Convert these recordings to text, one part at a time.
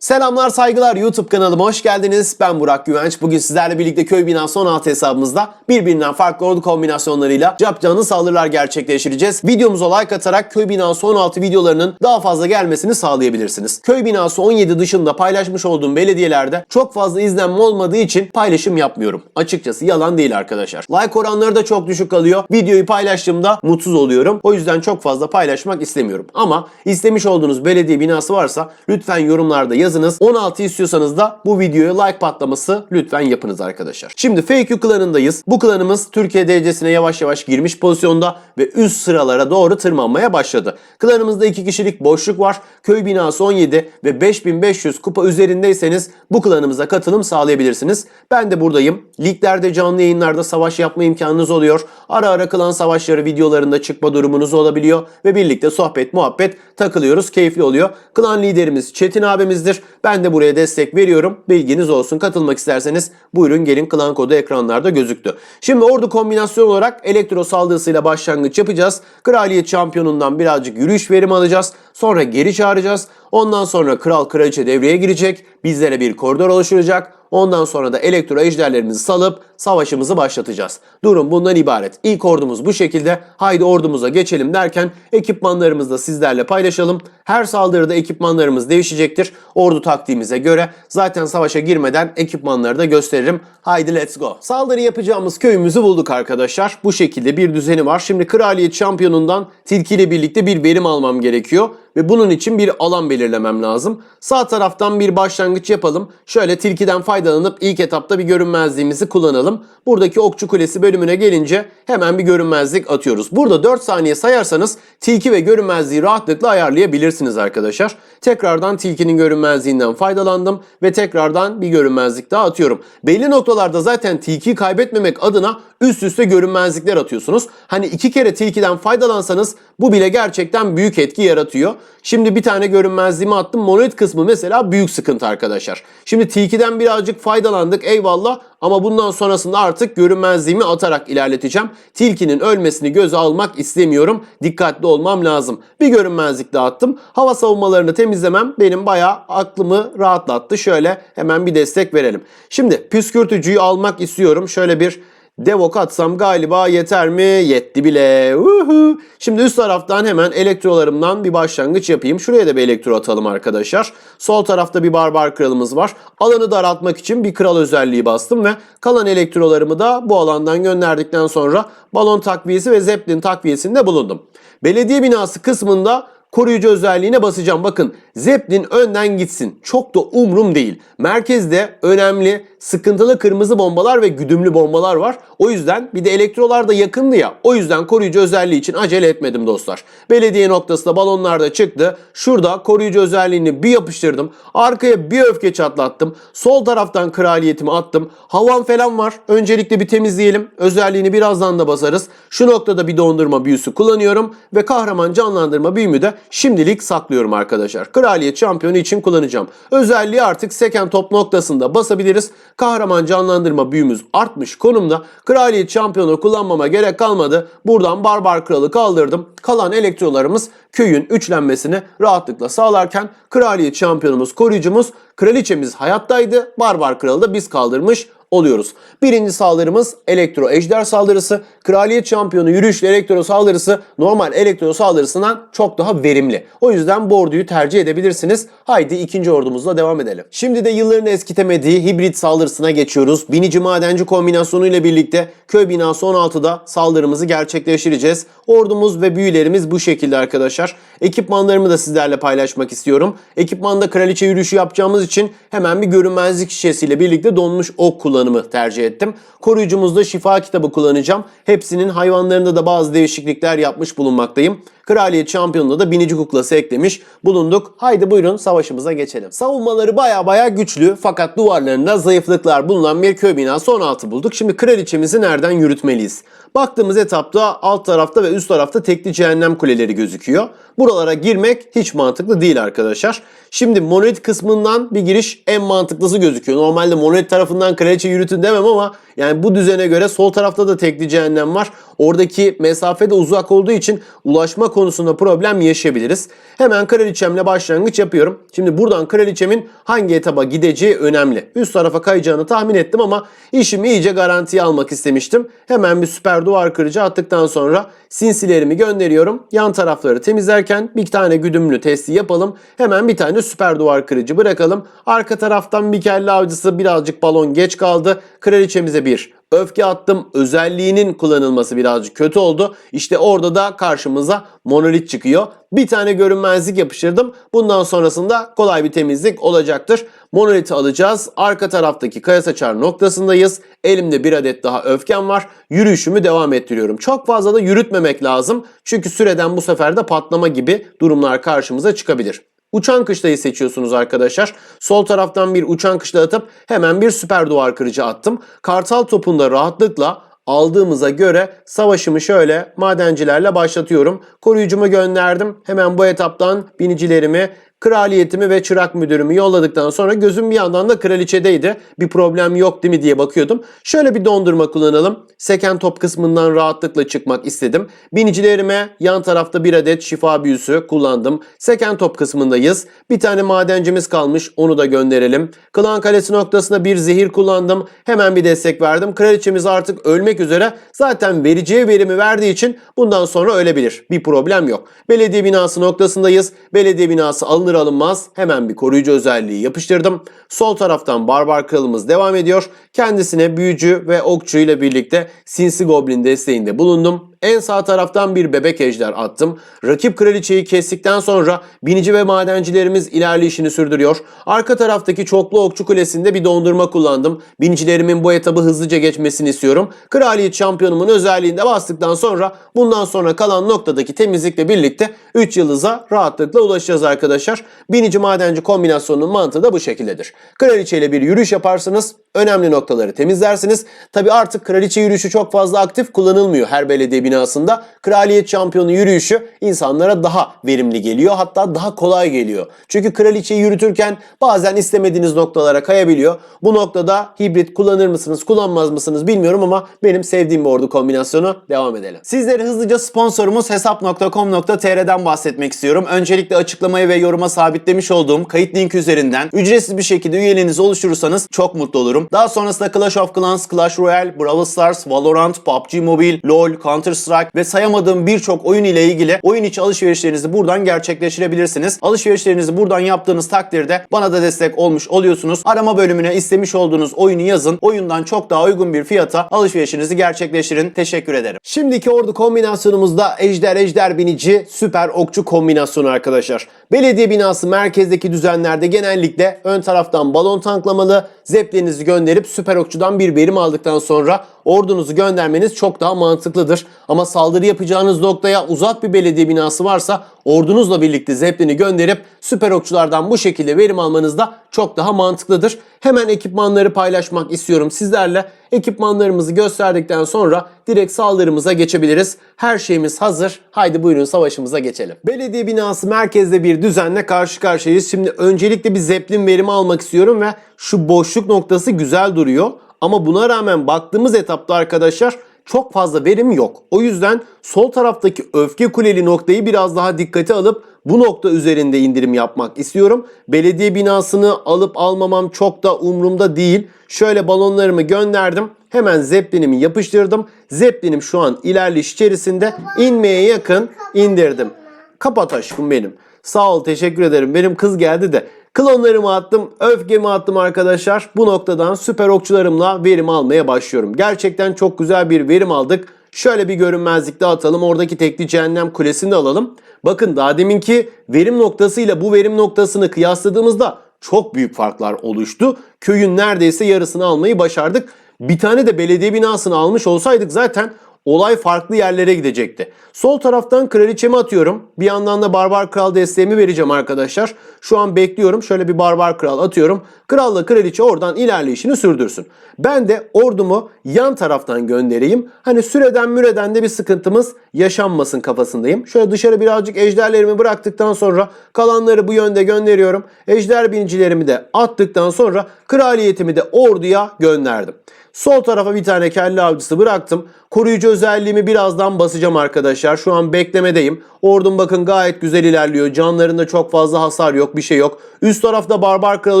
Selamlar saygılar YouTube kanalıma hoş geldiniz. Ben Burak Güvenç. Bugün sizlerle birlikte köy binası 16 hesabımızda birbirinden farklı ordu kombinasyonlarıyla capcanlı saldırılar gerçekleştireceğiz. Videomuza like atarak köy binası 16 videolarının daha fazla gelmesini sağlayabilirsiniz. Köy binası 17 dışında paylaşmış olduğum belediyelerde çok fazla izlenme olmadığı için paylaşım yapmıyorum. Açıkçası yalan değil arkadaşlar. Like oranları da çok düşük kalıyor. Videoyu paylaştığımda mutsuz oluyorum. O yüzden çok fazla paylaşmak istemiyorum. Ama istemiş olduğunuz belediye binası varsa lütfen yorumlarda yazınız. 16 istiyorsanız da bu videoya like patlaması lütfen yapınız arkadaşlar. Şimdi Fake klanındayız. Bu klanımız Türkiye derecesine yavaş yavaş girmiş pozisyonda ve üst sıralara doğru tırmanmaya başladı. Klanımızda 2 kişilik boşluk var. Köy binası 17 ve 5500 kupa üzerindeyseniz bu klanımıza katılım sağlayabilirsiniz. Ben de buradayım. Liglerde canlı yayınlarda savaş yapma imkanınız oluyor. Ara ara klan savaşları videolarında çıkma durumunuz olabiliyor ve birlikte sohbet muhabbet takılıyoruz. Keyifli oluyor. Klan liderimiz Çetin abimizdir. Ben de buraya destek veriyorum. Bilginiz olsun. Katılmak isterseniz buyurun gelin klan kodu ekranlarda gözüktü. Şimdi ordu kombinasyon olarak elektro saldırısıyla başlangıç yapacağız. Kraliyet şampiyonundan birazcık yürüyüş verim alacağız. Sonra geri çağıracağız. Ondan sonra kral kraliçe devreye girecek. Bizlere bir koridor oluşturacak. Ondan sonra da elektro ejderlerimizi salıp savaşımızı başlatacağız. Durum bundan ibaret. İlk ordumuz bu şekilde. Haydi ordumuza geçelim derken ekipmanlarımızı da sizlerle paylaşalım. Her saldırıda ekipmanlarımız değişecektir. Ordu taktiğimize göre zaten savaşa girmeden ekipmanları da gösteririm. Haydi let's go. Saldırı yapacağımız köyümüzü bulduk arkadaşlar. Bu şekilde bir düzeni var. Şimdi kraliyet şampiyonundan tilki ile birlikte bir verim almam gerekiyor ve bunun için bir alan belirlemem lazım. Sağ taraftan bir başlangıç yapalım. Şöyle tilkiden faydalanıp ilk etapta bir görünmezliğimizi kullanalım. Buradaki okçu kulesi bölümüne gelince hemen bir görünmezlik atıyoruz. Burada 4 saniye sayarsanız tilki ve görünmezliği rahatlıkla ayarlayabilirsiniz arkadaşlar. Tekrardan tilkinin görünmezliğinden faydalandım ve tekrardan bir görünmezlik daha atıyorum. Belli noktalarda zaten tilkiyi kaybetmemek adına üst üste görünmezlikler atıyorsunuz. Hani iki kere tilkiden faydalansanız bu bile gerçekten büyük etki yaratıyor. Şimdi bir tane görünmezliğimi attım. Monolit kısmı mesela büyük sıkıntı arkadaşlar. Şimdi tilkiden birazcık faydalandık eyvallah ama bundan sonrasında artık görünmezliğimi atarak ilerleteceğim. Tilkinin ölmesini göze almak istemiyorum. Dikkatli olmam lazım. Bir görünmezlik daha attım. Hava savunmalarını temizlemem benim bayağı aklımı rahatlattı. Şöyle hemen bir destek verelim. Şimdi püskürtücüyü almak istiyorum. Şöyle bir Devok atsam galiba yeter mi? Yetti bile. Uhu. Şimdi üst taraftan hemen elektrolarımdan bir başlangıç yapayım. Şuraya da bir elektro atalım arkadaşlar. Sol tarafta bir barbar kralımız var. Alanı daraltmak için bir kral özelliği bastım ve kalan elektrolarımı da bu alandan gönderdikten sonra balon takviyesi ve zeplin takviyesinde bulundum. Belediye binası kısmında koruyucu özelliğine basacağım. Bakın Zeppelin önden gitsin. Çok da umrum değil. Merkezde önemli sıkıntılı kırmızı bombalar ve güdümlü bombalar var. O yüzden bir de elektrolar da yakındı ya. O yüzden koruyucu özelliği için acele etmedim dostlar. Belediye noktasında balonlar da çıktı. Şurada koruyucu özelliğini bir yapıştırdım. Arkaya bir öfke çatlattım. Sol taraftan kraliyetimi attım. Havan falan var. Öncelikle bir temizleyelim. Özelliğini birazdan da basarız. Şu noktada bir dondurma büyüsü kullanıyorum. Ve kahraman canlandırma büyümü de şimdilik saklıyorum arkadaşlar. Kraliyet şampiyonu için kullanacağım. Özelliği artık seken top noktasında basabiliriz. Kahraman canlandırma büyümüz artmış konumda. Kraliyet şampiyonu kullanmama gerek kalmadı. Buradan barbar kralı kaldırdım. Kalan elektrolarımız köyün üçlenmesini rahatlıkla sağlarken kraliyet şampiyonumuz, koruyucumuz, kraliçemiz hayattaydı. Barbar kralı da biz kaldırmış oluyoruz. Birinci saldırımız elektro ejder saldırısı. Kraliyet şampiyonu yürüyüşlü elektro saldırısı normal elektro saldırısından çok daha verimli. O yüzden bu orduyu tercih edebilirsiniz. Haydi ikinci ordumuzla devam edelim. Şimdi de yılların eskitemediği hibrit saldırısına geçiyoruz. Binici madenci kombinasyonu ile birlikte köy binası 16'da saldırımızı gerçekleştireceğiz. Ordumuz ve büyülerimiz bu şekilde arkadaşlar. Ekipmanlarımı da sizlerle paylaşmak istiyorum. Ekipmanda kraliçe yürüyüşü yapacağımız için hemen bir görünmezlik şişesiyle birlikte donmuş ok kullanımı tercih ettim. Koruyucumuzda şifa kitabı kullanacağım. Hepsinin hayvanlarında da bazı değişiklikler yapmış bulunmaktayım. Kraliyet şampiyonunda da binici kuklası eklemiş bulunduk. Haydi buyurun savaşımıza geçelim. Savunmaları baya baya güçlü fakat duvarlarında zayıflıklar bulunan bir köy binası 16 bulduk. Şimdi kraliçemizi nereden yürütmeliyiz? Baktığımız etapta alt tarafta ve üst tarafta tekli cehennem kuleleri gözüküyor. Buralara girmek hiç mantıklı değil arkadaşlar. Şimdi monolit kısmından bir giriş en mantıklısı gözüküyor. Normalde monolit tarafından kraliçe yürütün demem ama yani bu düzene göre sol tarafta da tekli cehennem var. Oradaki mesafe de uzak olduğu için ulaşma konusunda problem yaşayabiliriz. Hemen kraliçemle başlangıç yapıyorum. Şimdi buradan kraliçemin hangi etaba gideceği önemli. Üst tarafa kayacağını tahmin ettim ama işimi iyice garantiye almak istemiştim. Hemen bir süper duvar kırıcı attıktan sonra sinsilerimi gönderiyorum. Yan tarafları temizlerken bir tane güdümlü testi yapalım. Hemen bir tane süper duvar kırıcı bırakalım. Arka taraftan bir kelle avcısı birazcık balon geç kaldı. Kraliçemize bir öfke attım. Özelliğinin kullanılması birazcık kötü oldu. İşte orada da karşımıza monolit çıkıyor. Bir tane görünmezlik yapıştırdım. Bundan sonrasında kolay bir temizlik olacaktır. Monoliti alacağız. Arka taraftaki kaya saçar noktasındayız. Elimde bir adet daha öfkem var. Yürüyüşümü devam ettiriyorum. Çok fazla da yürütmemek lazım. Çünkü süreden bu sefer de patlama gibi durumlar karşımıza çıkabilir. Uçan kışlayı seçiyorsunuz arkadaşlar. Sol taraftan bir uçan kışla atıp hemen bir süper duvar kırıcı attım. Kartal topunda rahatlıkla aldığımıza göre savaşımı şöyle madencilerle başlatıyorum. Koruyucumu gönderdim. Hemen bu etaptan binicilerimi kraliyetimi ve çırak müdürümü yolladıktan sonra gözüm bir yandan da kraliçedeydi. Bir problem yok değil mi diye bakıyordum. Şöyle bir dondurma kullanalım. Seken top kısmından rahatlıkla çıkmak istedim. Binicilerime yan tarafta bir adet şifa büyüsü kullandım. Seken top kısmındayız. Bir tane madencimiz kalmış onu da gönderelim. Klan kalesi noktasında bir zehir kullandım. Hemen bir destek verdim. Kraliçemiz artık ölmek üzere. Zaten vereceği verimi verdiği için bundan sonra ölebilir. Bir problem yok. Belediye binası noktasındayız. Belediye binası alınır alınmaz hemen bir koruyucu özelliği yapıştırdım. Sol taraftan barbar kralımız devam ediyor. Kendisine büyücü ve okçu ile birlikte sinsi goblin desteğinde bulundum. En sağ taraftan bir bebek ejder attım. Rakip kraliçeyi kestikten sonra binici ve madencilerimiz ilerleyişini sürdürüyor. Arka taraftaki çoklu okçu kulesinde bir dondurma kullandım. Binicilerimin bu etabı hızlıca geçmesini istiyorum. Kraliyet şampiyonumun özelliğinde bastıktan sonra bundan sonra kalan noktadaki temizlikle birlikte 3 yıldıza rahatlıkla ulaşacağız arkadaşlar. Binici madenci kombinasyonunun mantığı da bu şekildedir. Kraliçe ile bir yürüyüş yaparsınız. Önemli noktaları temizlersiniz. Tabi artık kraliçe yürüyüşü çok fazla aktif kullanılmıyor her belediye binasında. Kraliyet şampiyonu yürüyüşü insanlara daha verimli geliyor. Hatta daha kolay geliyor. Çünkü kraliçeyi yürütürken bazen istemediğiniz noktalara kayabiliyor. Bu noktada hibrit kullanır mısınız kullanmaz mısınız bilmiyorum ama benim sevdiğim bir ordu kombinasyonu devam edelim. Sizlere hızlıca sponsorumuz hesap.com.tr'den bahsetmek istiyorum. Öncelikle açıklamaya ve yoruma sabitlemiş olduğum kayıt link üzerinden ücretsiz bir şekilde üyeliğinizi oluşturursanız çok mutlu olurum. Daha sonrasında Clash of Clans, Clash Royale, Brawl Stars, Valorant, PUBG Mobile, LoL, Counter Strike ve sayamadığım birçok oyun ile ilgili oyun içi alışverişlerinizi buradan gerçekleştirebilirsiniz. Alışverişlerinizi buradan yaptığınız takdirde bana da destek olmuş oluyorsunuz. Arama bölümüne istemiş olduğunuz oyunu yazın. Oyundan çok daha uygun bir fiyata alışverişinizi gerçekleştirin. Teşekkür ederim. Şimdiki ordu kombinasyonumuzda Ejder Ejder Binici Süper Okçu kombinasyonu arkadaşlar. Belediye binası merkezdeki düzenlerde genellikle ön taraftan balon tanklamalı, zeplininizi gönderip süper okçudan bir verim aldıktan sonra ordunuzu göndermeniz çok daha mantıklıdır. Ama saldırı yapacağınız noktaya uzak bir belediye binası varsa ordunuzla birlikte zeplini gönderip süper okçulardan bu şekilde verim almanız da çok daha mantıklıdır. Hemen ekipmanları paylaşmak istiyorum sizlerle. Ekipmanlarımızı gösterdikten sonra direkt saldırımıza geçebiliriz. Her şeyimiz hazır. Haydi buyurun savaşımıza geçelim. Belediye binası merkezde bir düzenle karşı karşıyayız. Şimdi öncelikle bir zeplin verimi almak istiyorum ve şu boşluk noktası güzel duruyor. Ama buna rağmen baktığımız etapta arkadaşlar çok fazla verim yok. O yüzden sol taraftaki öfke kuleli noktayı biraz daha dikkate alıp bu nokta üzerinde indirim yapmak istiyorum. Belediye binasını alıp almamam çok da umurumda değil. Şöyle balonlarımı gönderdim. Hemen zeplinimi yapıştırdım. Zeplinim şu an ilerleyiş içerisinde inmeye yakın indirdim. Kapat aşkım benim. Sağ ol teşekkür ederim. Benim kız geldi de Klonlarımı attım, öfkemi attım arkadaşlar. Bu noktadan süper okçularımla verim almaya başlıyorum. Gerçekten çok güzel bir verim aldık. Şöyle bir görünmezlikte atalım. Oradaki tekli cehennem kulesini de alalım. Bakın daha deminki verim noktasıyla bu verim noktasını kıyasladığımızda çok büyük farklar oluştu. Köyün neredeyse yarısını almayı başardık. Bir tane de belediye binasını almış olsaydık zaten olay farklı yerlere gidecekti. Sol taraftan kraliçemi atıyorum. Bir yandan da barbar kral desteğimi vereceğim arkadaşlar. Şu an bekliyorum. Şöyle bir barbar kral atıyorum. Kralla kraliçe oradan ilerleyişini sürdürsün. Ben de ordumu yan taraftan göndereyim. Hani süreden müreden de bir sıkıntımız yaşanmasın kafasındayım. Şöyle dışarı birazcık ejderlerimi bıraktıktan sonra kalanları bu yönde gönderiyorum. Ejder binicilerimi de attıktan sonra kraliyetimi de orduya gönderdim. Sol tarafa bir tane kelle avcısı bıraktım. Koruyucu özelliğimi birazdan basacağım arkadaşlar. Şu an beklemedeyim. Ordum bakın gayet güzel ilerliyor. Canlarında çok fazla hasar yok, bir şey yok. Üst tarafta barbar kral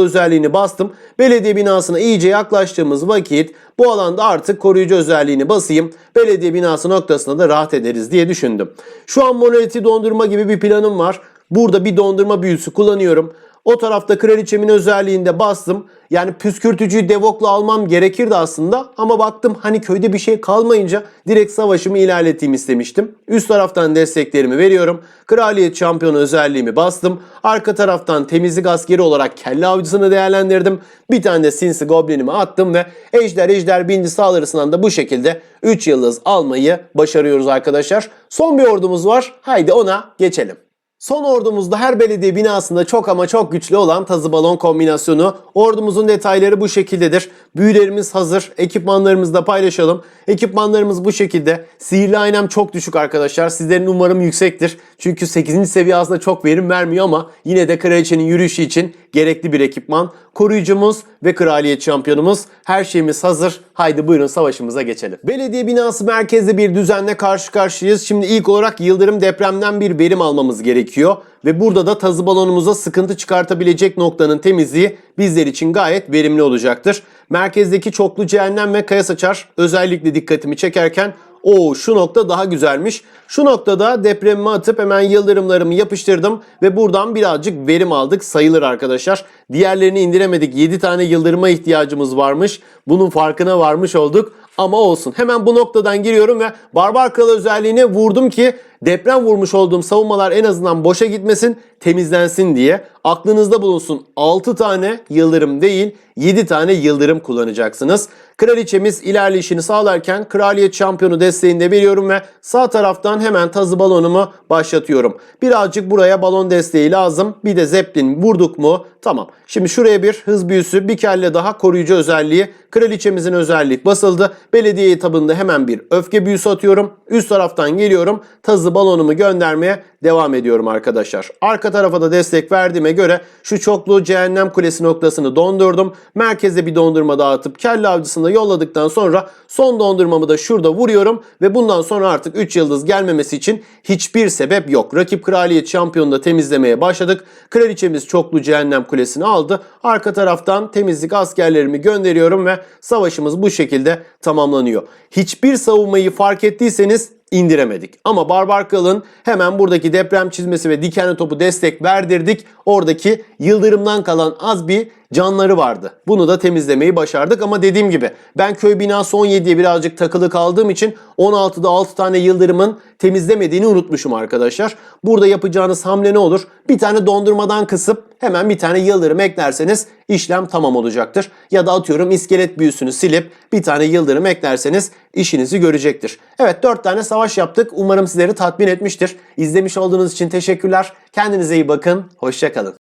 özelliğini bastım. Belediye binasına iyice yaklaştığımız vakit bu alanda artık koruyucu özelliğini basayım. Belediye binası noktasında da rahat ederiz diye düşündüm. Şu an monoliti dondurma gibi bir planım var. Burada bir dondurma büyüsü kullanıyorum. O tarafta kraliçemin özelliğinde bastım. Yani püskürtücüyü devokla almam gerekirdi aslında. Ama baktım hani köyde bir şey kalmayınca direkt savaşımı ilerleteyim istemiştim. Üst taraftan desteklerimi veriyorum. Kraliyet şampiyonu özelliğimi bastım. Arka taraftan temizlik askeri olarak kelle avcısını değerlendirdim. Bir tane de sinsi goblinimi attım ve ejder ejder bindi saldırısından da bu şekilde 3 yıldız almayı başarıyoruz arkadaşlar. Son bir ordumuz var. Haydi ona geçelim. Son ordumuzda her belediye binasında çok ama çok güçlü olan tazı balon kombinasyonu. Ordumuzun detayları bu şekildedir. Büyülerimiz hazır. Ekipmanlarımızı da paylaşalım. Ekipmanlarımız bu şekilde. Sihirli aynem çok düşük arkadaşlar. Sizlerin umarım yüksektir. Çünkü 8. seviye aslında çok verim vermiyor ama yine de kraliçenin yürüyüşü için gerekli bir ekipman. Koruyucumuz ve kraliyet şampiyonumuz. Her şeyimiz hazır. Haydi buyurun savaşımıza geçelim. Belediye binası merkezde bir düzenle karşı karşıyayız. Şimdi ilk olarak Yıldırım depremden bir verim almamız gerekiyor. Ve burada da tazı balonumuza sıkıntı çıkartabilecek noktanın temizliği bizler için gayet verimli olacaktır. Merkezdeki çoklu cehennem ve kaya saçar özellikle dikkatimi çekerken o şu nokta daha güzelmiş. Şu noktada depremimi atıp hemen yıldırımlarımı yapıştırdım ve buradan birazcık verim aldık sayılır arkadaşlar. Diğerlerini indiremedik. 7 tane yıldırıma ihtiyacımız varmış. Bunun farkına varmış olduk. Ama olsun. Hemen bu noktadan giriyorum ve Barbar Kral özelliğine vurdum ki deprem vurmuş olduğum savunmalar en azından boşa gitmesin, temizlensin diye. Aklınızda bulunsun 6 tane yıldırım değil 7 tane yıldırım kullanacaksınız. Kraliçemiz ilerleyişini sağlarken kraliyet şampiyonu desteğini de veriyorum ve sağ taraftan hemen tazı balonumu başlatıyorum. Birazcık buraya balon desteği lazım. Bir de zeplin vurduk mu? Tamam. Şimdi şuraya bir hız büyüsü, bir kelle daha koruyucu özelliği. Kraliçemizin özelliği basıldı. Belediye etabında hemen bir öfke büyüsü atıyorum. Üst taraftan geliyorum. Tazı balonumu göndermeye devam ediyorum arkadaşlar. Arka tarafa da destek verdiğime göre şu çoklu cehennem kulesi noktasını dondurdum. Merkeze bir dondurma dağıtıp kelle avcısını yolladıktan sonra son dondurmamı da şurada vuruyorum ve bundan sonra artık 3 yıldız gelmemesi için hiçbir sebep yok. Rakip kraliyet şampiyonunu da temizlemeye başladık. Kraliçemiz çoklu cehennem kulesini aldı. Arka taraftan temizlik askerlerimi gönderiyorum ve savaşımız bu şekilde tamamlanıyor. Hiçbir savunmayı fark ettiyseniz indiremedik. Ama Barbar Kral'ın hemen buradaki deprem çizmesi ve dikenli topu destek verdirdik. Oradaki yıldırımdan kalan az bir canları vardı. Bunu da temizlemeyi başardık ama dediğim gibi ben köy binası 17'ye birazcık takılı kaldığım için 16'da 6 tane yıldırımın temizlemediğini unutmuşum arkadaşlar. Burada yapacağınız hamle ne olur? Bir tane dondurmadan kısıp hemen bir tane yıldırım eklerseniz işlem tamam olacaktır. Ya da atıyorum iskelet büyüsünü silip bir tane yıldırım eklerseniz işinizi görecektir. Evet 4 tane savaş yaptık. Umarım sizleri tatmin etmiştir. İzlemiş olduğunuz için teşekkürler. Kendinize iyi bakın. Hoşçakalın.